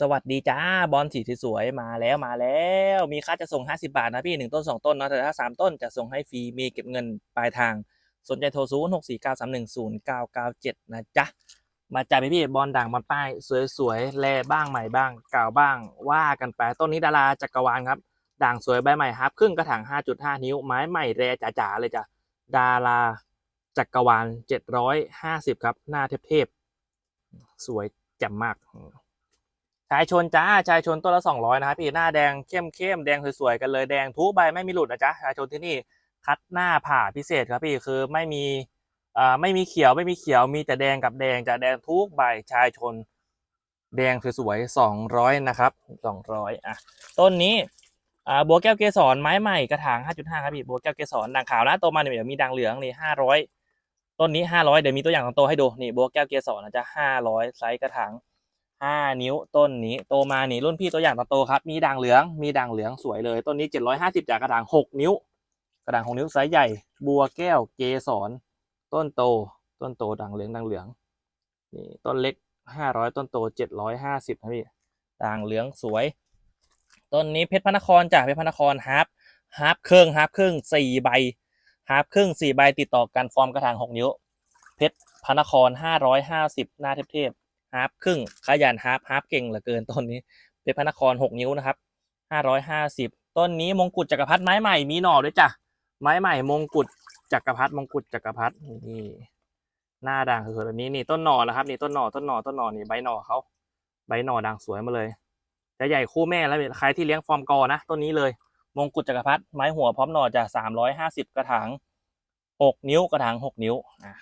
สวัสดีจ้าบอลสีสวยมาแล้วมาแล้ว มีค่าจะส่ง 50 บาทนะพี่หนึ่งต้นสองต้นเนาะแต่ถ้าสามต้นจะส่งให้ฟรีมีเก็บเงินปลายทาง สนใจโทรศูนย์หกสี่เก้าสามหนึ่งศูนย์เก้าเก้าเจ็ดนะจ๊ะ มาจ่ายพี่พี่บอลด่างบอลป้าย สวยๆแลบ้างใหม่บ้างเก่าวบ้าง ว่ากันไปต้นนี้ดาราจักรวาลครับ ด่างสวยใบใหม่ฮับครึ่งกระถาง 5.5 นิ้วไม้ใหม่แรจ๋าๆเลยจ้ะดาราจักรวาล 750 ครับ หน้าเทพๆสวยแจ่มมาก ชายชนจ้าชายชนต้นละ200นะครับพี่หน้าแดงเข้มเข้มแดงสวยๆกันเลยแดงทุกใบไม่มีหลุดนะจ๊ะชายชนที่นี่คัดหน้าผ่าพิเศษครับพี่คือไม่มีอ่าไม่มีเขียวไม่มีเขียวมีแต่แดงกับแดงจะแดงทุกใบชายชน แดงสวยๆ200นะครับ200อะต้นนี้อ่าบัวแก้วเกสรไม้ใหม่กระถาง5.5ครับพี่บัวแก้วเกสรด่างขาวนะโตมาเนี่ยเดี๋ยวมีด่างเหลืองนี่500ต้นนี้500เดี๋ยวมีตัวอย่างของโตให้ดูนี่บัวแก้วเกสรนะจ๊ะ500ไซส์กระถาง ห้านิ้วต้นนี้โตมานี่รุ่นพี่ตัวอย่างตอนโตครับ มีด่างเหลืองมีด่างเหลืองสวยเลย ต้นนี้เจ็ดร้อยห้าสิบจากกระถางหกนิ้ว กระถางหกนิ้วไซส์ใหญ่ บัวแก้วเกสรต้นโต ต้นโตด่างเหลืองด่างเหลืองนี่ต้นเล็กห้าร้อยต้นโตเจ็ดร้อยห้าสิบนะพี่ด่างเหลืองสวย ต้นนี้เพชรพระนครจากเพชรพระนครฮาร์ปฮาร์ปครึ่งฮาร์ปครึ่งสี่ใบฮาร์ปครึ่งสี่ใบติดต่อกันฟอร์มกระถางหกนิ้ว เพชรพระนครห้าร้อยห้าสิบหน้าเทพ ฮาร์ปครึ่งขยันฮาร์ปฮาร์ปเก่งเหลือเกินต้นนี้เป็นพระนครหกนิ้วนะครับห้าร้อยห้าสิบต้นนี้มงกุฎจักรพรรดิไม้ใหม่มีหน่อด้วยจ้ะไม้ใหม่มงกุฎจักรพรรดิมงกุฎจักรพรรดินี่หน้าด่างสวยๆแบบนี้นี่ต้นหน่อนะครับนี่ต้นหน่อต้นหน่อต้นหน่อนี่ใบหน่อเขาใบหน่อด่างสวยมาเลยจะใหญ่คู่แม่แล้วใครที่เลี้ยงฟอร์มกอนะต้นนี้เลย มงกุฎจักรพรรดิไม้หัวพร้อมหน่อจะสามร้อยห้าสิบกระถางหกนิ้วกระถางหกนิ้วอะ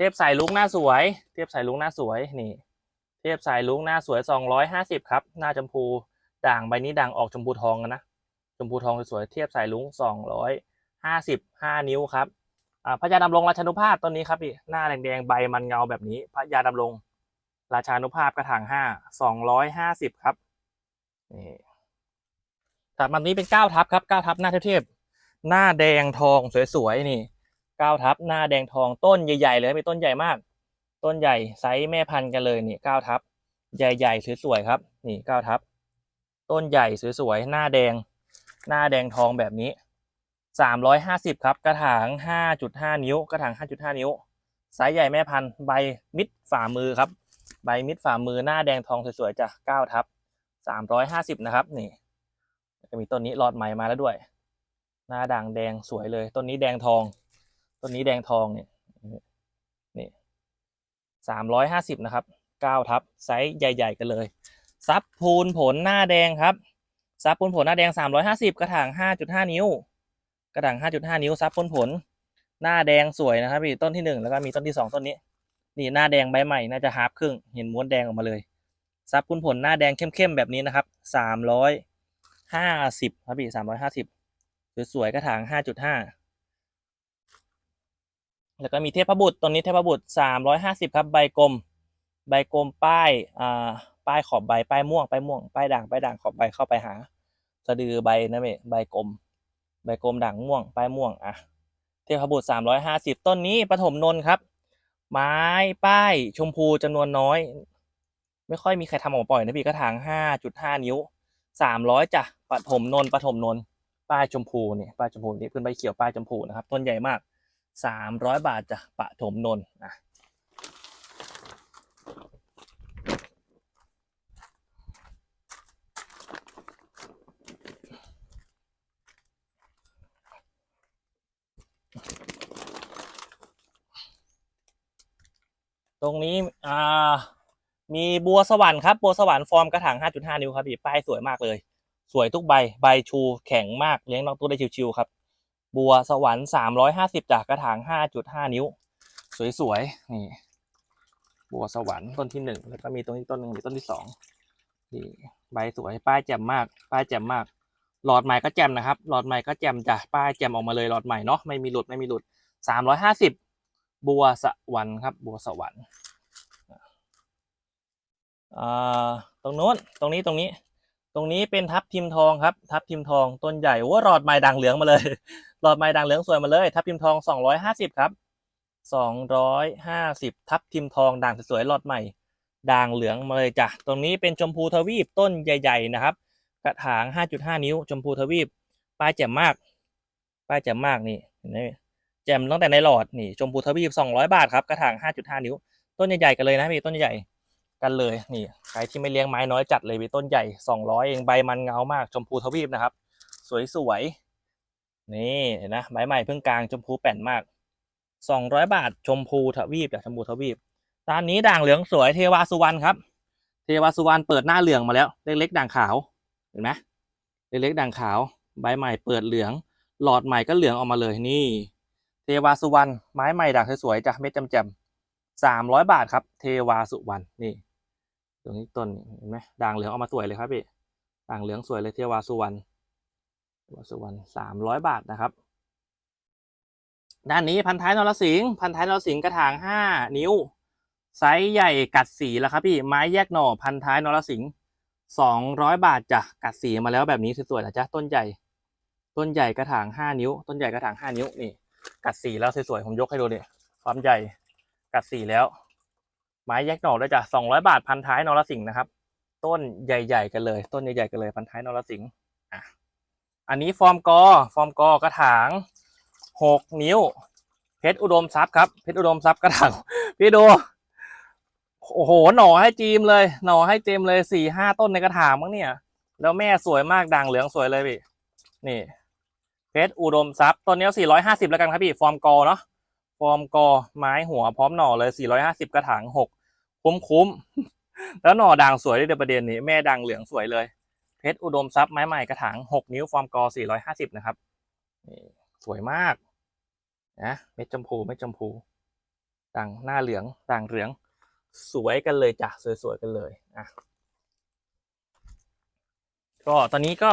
ทพสายลุงหน้าสวย เทพสายลุงหน้าสวยนี่ เทพสายลุงหน้าสวยสองร้อยห้าสิบครับ หน้าชมพูด่างใบนี้ด่างออกชมพูทองกันนะชมพูทองสวยเทียบสายลุงสองร้อยห้าสิบห้านิ้วครับอ่าพระยาดำรงราชานุภาพต้นนี้ครับพี่หน้าแดงๆใบมันเงาแบบนี้ พระยาดำรงราชานุภาพกระถางห้าสองร้อยห้าสิบครับนี่ถัดมานี้เป็นเก้าทับครับเก้าทับหน้าเทพๆหน้าแดงทองสวยๆนี่ เก้าทับหน้าแดงทองต้นใหญ่ ๆ เลยมีต้นใหญ่มาก ต้นใหญ่ไซส์แม่พันธุ์กันเลยนี่เก้าทับใหญ่ๆสวยๆครับ นี่เก้าทับต้นใหญ่สวยๆหน้าแดง หน้าแดงทองแบบนี้สามร้อยห้าสิบครับ กระถางห้าจุดห้านิ้ว กระถางห้าจุดห้านิ้วไซส์ใหญ่แม่พันธุ์ใบมิดฝ่ามือครับ ใบมิดฝ่ามือหน้าแดงทองสวยๆจ้ะเก้าทับสามร้อยห้าสิบนะครับนี่จะมีต้นนี้หลอดใหม่มาแล้วด้วย หน้าด่างแดงสวยเลยต้นนี้แดงทอง ต้นนี้แดงทองเนี่ยนี่สามร้อยห้าสิบนะครับเก้าทับไซส์ใหญ่ ๆ กันเลย ซับพูนผลหน้าแดงครับ ซับพูนผลหน้าแดงสามร้อยห้าสิบกระถางห้าจุดห้านิ้ว กระถางห้าจุดห้านิ้ว ซับพูนผล หน้าแดงสวยนะครับพี่ต้นที่หนึ่งแล้วก็มีต้นที่สองต้นนี้ นี่หน้าแดงใบใหม่น่าจะฮาร์ปครึ่ง เห็นม้วนแดงออกมาเลย ซับพูนผลหน้าแดงเข้มๆแบบนี้นะครับสามร้อยห้าสิบครับพี่สามร้อยห้าสิบสวยๆกระถางห้าจุดห้า แล้วก็มีเทพบุตรตัวนี้เทพบุตรสามร้อยห้าสิบครับ ใบกลม ใบกลมป้ายอ่าป้ายขอบใบป้ายม่วงป้ายม่วงป้ายด่างป้ายด่างขอบใบเข้าไปหา สะดือใบนะเมใบกลม ใบกลมด่างม่วงป้ายม่วงอะเทพบุตรสามร้อยห้าสิบต้นนี้ปฐมนนท์ครับ ไม้ป้ายชมพูจำนวนน้อย ไม่ค่อยมีใครทำออกมาปล่อยนะพี่กระถางห้าจุดห้านิ้วสามร้อยจ้ะปฐมนนท์ปฐมนนท์ป้ายชมพูเนี่ยป้ายชมพูนี่เพื่อนใบเขียวป้ายชมพูนะครับต้นใหญ่มาก สามร้อยบาทจ้ะปะถมนนนะตรงนี้อ่ามีบัวสวรรค์ครับ บัวสวรรค์ฟอร์มกระถาง 5.5 นิ้วครับพี่ป้ายสวยมากเลย สวยทุกใบ ใบชูแข็งมาก เลี้ยงน้องตัวได้ชิวๆครับ บัวสวรรค์สามร้อยห้าสิบจากกระถางห้าจุดห้านิ้ว สวยๆนี่ บัวสวรรค์ต้นที่หนึ่งแล้วก็มีต้นที่ต้นหนึ่งมีต้นที่สองนี่ใบสวยป้ายแจ่มมาก ป้ายแจ่มมาก หลอดใหม่ก็แจ่มนะครับ หลอดใหม่ก็แจ่มจ้ะป้ายแจ่มออกมาเลยหลอดใหม่เนาะไม่มีหลุดไม่มีหลุดสามร้อยห้าสิบบัวสวรรค์ครับ บัวสวรรค์อ่าตรงโน้นตรงนี้ตรงนี้ ตรงนี้เป็นทับทิมทองครับ ทับทิมทองต้นใหญ่โอ้หลอดไม้ด่างเหลืองมาเลย หลอดไม้ด่างเหลืองสวยมาเลย ทับทิมทองสองร้อยห้าสิบครับสองร้อยห้าสิบทับทิมทองด่างสวยๆหลอดใหม่ด่างเหลืองมาเลยจ้ะตรงนี้เป็นชมพูทวีปต้นใหญ่ ๆ นะครับ กระถาง5.5นิ้ว ชมพูทวีปป้ายแจ่มมาก ป้ายแจ่มมากนี่เห็นไหมแจ่มตั้งแต่ในหลอดนี่ชมพูทวีป200บาทครับกระถาง5.5นิ้ว ต้นใหญ่ๆกันเลยนะพี่ต้นใหญ่ๆ กันเลยนี่ใครที่ไม่เลี้ยงไม้น้อยจัดเลยพี่ต้นใหญ่ 200 เองใบมันเงามากชมพูทวีปนะครับ สวยๆนี่เห็นนะใบใหม่เพิ่งกลางชมพูแป่นมาก 200 บาทชมพูทวีปจากชมพูทวีปตามนี้ด่างเหลืองสวยเทวาสุวรรณครับ เทวาสุวรรณเปิดหน้าเหลืองมาแล้ว เล็กๆด่างขาวเห็นไหมเล็กๆด่างขาว ใบใหม่เปิดเหลือง หลอดใหม่ก็เหลืองออกมาเลยนี่ เทวาสุวรรณไม้ใหม่ด่างสวยๆจ้ะเม็ดจำๆสามร้อยบาทครับ เทวาสุวรรณนี่ ตรงนี้ต้นเห็นไหมด่างเหลืองออกมาสวยเลยครับพี่ด่างเหลืองสวยเลยเทวาสุวรรณเทวาสุวรรณสามร้อยบาทนะครับ ด้านนี้พันท้ายนรสิงห์พันท้ายนรสิงห์กระถางห้านิ้วไซส์ใหญ่กัดสีแล้วครับพี่ไม้แยกหน่อพันท้ายนรสิงห์สองร้อยบาทจ้ะกัดสีมาแล้วแบบนี้สวยๆนะจ๊ะต้นใหญ่ ต้นใหญ่กระถางห้านิ้ว ต้นใหญ่กระถางห้านิ้วนี่ กัดสีแล้วสวยๆผมยกให้ดูเนี่ยความใหญ่กัดสีแล้ว ไม้แยกหน่อด้วยจ้ะสองร้อยบาทพันท้ายนรสิงห์นะครับ ต้นใหญ่ ๆ กันเลย ต้นใหญ่ๆกันเลยพันท้ายนรสิงห์อะอันนี้ฟอร์มกอฟอร์มกอกระถางหกนิ้ว เพชรอุดมทรัพย์ครับเพชรอุดมทรัพย์กระถางพี่ดูโอ้โหหน่อให้จีมเลย หน่อให้เจมเลยสี่ห้าต้นในกระถางมั้งเนี่ย แล้วแม่สวยมากด่างเหลืองสวยเลยพี่นี่ เพชรอุดมทรัพย์ต้นนี้สี่ร้อยห้าสิบแล้วกันครับพี่ ฟอร์มกอเนาะฟอร์มกอไม้หัวพร้อมหน่อเลยสี่ร้อยห้าสิบกระถางหก คุ้มคุ้มแล้วหน่อด่างสวยด้วยเดี๋ยวประเด็นนี้แม่ด่างเหลืองสวยเลยเพชรอุดมทรัพย์ไม้ใหม่กระถางหกนิ้วฟอร์มกอสี่ร้อยห้าสิบนะครับนี่สวยมากนะเม็ดชมพูเม็ดชมพูด่างหน้าเหลืองด่างเหลือง สวยกันเลยจ้ะสวยๆกันเลยอะก็ตอนนี้ก็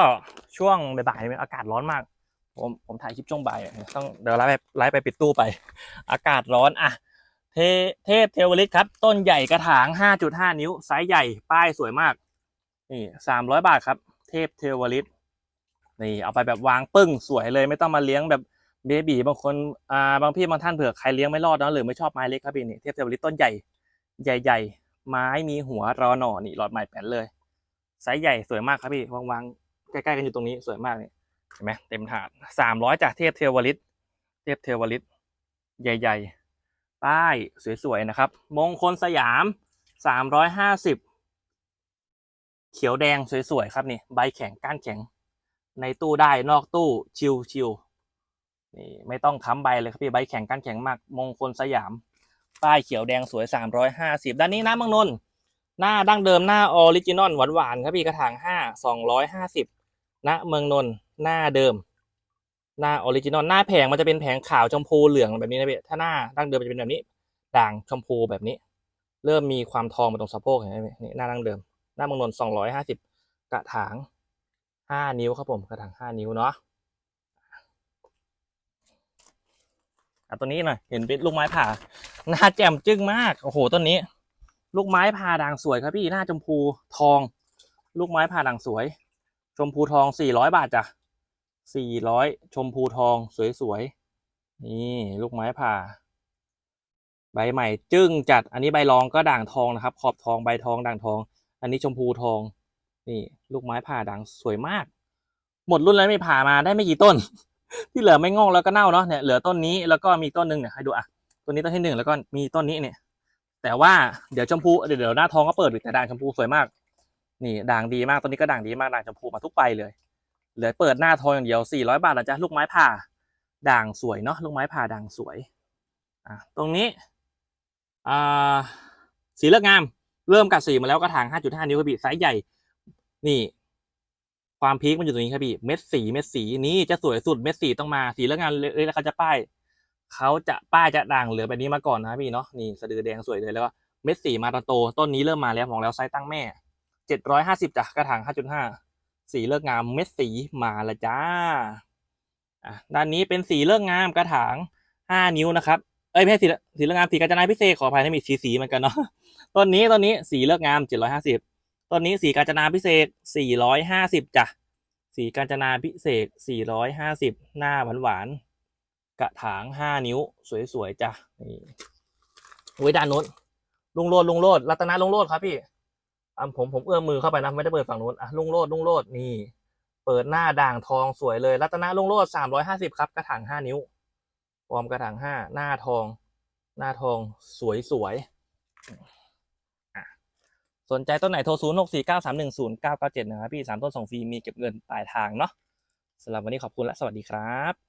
ช่วงบ่ายๆอากาศร้อนมาก ผมผมถ่ายคลิปช่วงบ่ายต้องเดี๋ยวไลฟ์ไปไลฟ์ไปปิดตู้ไป อากาศร้อนอะ เทเทพเทวลิตครับ ต้นใหญ่กระถาง 5.5 นิ้วไซส์ใหญ่ป้ายสวยมาก นี่ 300 บาทครับ เทพเทวลิตนี่เอาไปแบบวางปึ้งสวยเลยไม่ต้องมาเลี้ยงแบบเบบีบางคนอ่าบางพี่บางท่านเผื่อใครเลี้ยงไม่รอดเนอะหรือไม่ชอบไม้เล็กครับพี่นี่เทพเทวลิตต้นใหญ่ใหญ่ ๆ ไม้มีหัวรอหน่อนี่หลอดใหม่แป้นเลยไซส์ใหญ่สวยมากครับพี่วางๆใกล้ๆกันอยู่ตรงนี้สวยมากนี่เห็นไหมเต็มถาดสามร้อยจากเทพเทวลิตเทพเทวลิตใหญ่ ๆ ป้ายสวยๆนะครับ มงคลสยามสามร้อยห้าสิบเขียวแดงสวยๆครับนี่ใบแข็งก้านแข็ง ในตู้ได้นอกตู้ชิวๆนี่ไม่ต้องค้ำใบเลยครับพี่ใบแข็งก้านแข็งมาก มงคลสยาม ป้ายเขียวแดงสวย 350 ด้านนี้น้ำมังนนท์หน้าดั้งเดิมหน้าออริจินอลหวานๆครับพี่กระถาง 5 250ณเมืองนนท์หน้าเดิม หน้าออริจินอลหน้าแผงมันจะเป็นแผงขาวชมพูเหลืองแบบนี้นะพี่ถ้าหน้าดั้งเดิมมันจะเป็นแบบนี้ ด่างชมพูแบบนี้ เริ่มมีความทองมาตรงสะโพกเห็นไหมนี่หน้าดั้งเดิม หน้าเมืองนนท์250กระถาง5นิ้วครับผมกระถาง5นิ้วเนาะอะตัวนี้หน่อยเห็นเป็นลูกไม้ผ่าหน้าแจ่มจึ้งมากโอ้โหต้นนี้ ลูกไม้พาด่างสวยครับพี่หน้าชมพูทอง ลูกไม้พาด่างสวย ชมพูทองสี่ร้อยบาทจ้ะ สี่ร้อยชมพูทองสวยๆ นี่ลูกไม้ผ่า ใบใหม่จึ้งจัด อันนี้ใบรองก็ด่างทองนะครับ ขอบทองใบทองด่างทอง อันนี้ชมพูทอง นี่ ลูกไม้ผ่าด่างสวยมาก หมดรุ่นแล้วไม่ผ่ามาได้ไม่กี่ต้น ที่เหลือไม่งอกแล้วก็เน่าเนาะเนี่ยเหลือต้นนี้แล้วก็มีต้นหนึ่งเนี่ยให้ดูอะต้นนี้ต้นที่หนึ่งแล้วก็มีต้นนี้เนี่ย แต่ว่าเดี๋ยวชมพูเดี๋ยวเดี๋ยวหน้าท้องก็เปิดอีกแต่ด่างชมพูสวยมาก นี่ด่างดีมากต้นนี้ก็ด่างดีมากด่างชมพูมาทุกใบเลย เหลือเปิดหน้าทองอย่างเดียวสี่ร้อยบาทนะจ๊ะลูกไม้ผ่าด่างสวยเนาะลูกไม้ผ่าด่างสวยอะตรงนี้อ่าสีเลือกงาม เริ่มกัดสีมาแล้วกระถาง 5.5 นิ้วครับพี่ไซส์ใหญ่ นี่ ความพีคมันอยู่ตรงนี้ครับพี่เม็ดสีเม็ดสีนี้จะสวยสุดเม็ดสีต้องมาสีแล้วงานเลยแล้วเขาจะป้ายเขาจะป้ายจะด่างเหลือแบบนี้มาก่อนนะพี่เนาะนี่สะดือแดงสวยเลยแล้วก็เม็ดสีมาตอนโตต้นนี้เริ่มมาแล้วของแล้วไซส์ตั้งแม่เจ็ดร้อยห้าสิบจ้ะกระถางห้าจุดห้า สีเลิกงามเม็ดสีมาละจ้าอะด้านนี้เป็นสีเลิกงามกระถางห้านิ้วนะครับ เอ้ยไม่ใช่สีสีเลิกงามสีกาญจนาพิเศษขออภัยนะมีสีสีเหมือนกันเนาะต้นนี้ต้นนี้สีเลิกงามเจ็ดร้อยห้าสิบต้นนี้สีกาญจนาพิเศษ450จ้ะสีกาญจนาพิเศษ450หน้าหวานหวานๆกระถาง5นิ้ว สวยๆจ้ะนี่ไว้ด้านโน้นลุงโลดลุงโลดรัตนาลุงโลดครับพี่ อะผมผมเอื้อมมือเข้าไปนะไม่ได้เปิดฝั่งนู้นอะลุงโลดลุงโลดนี่ เปิดหน้าด่างทองสวยเลย รัตนาลุงโลดสามร้อยห้าสิบครับกระถางห้านิ้วฟอร์มกระถางห้าหน้าทอง หน้าทองสวยสวยอะสนใจต้นไหนโทรศูนย์หกสี่เก้าสามหนึ่งศูนย์เก้าเก้าเจ็ดนะครับพี่สามต้นส่งฟรีมีเก็บเงินปลายทางเนาะสำหรับวันนี้ขอบคุณและสวัสดีครับ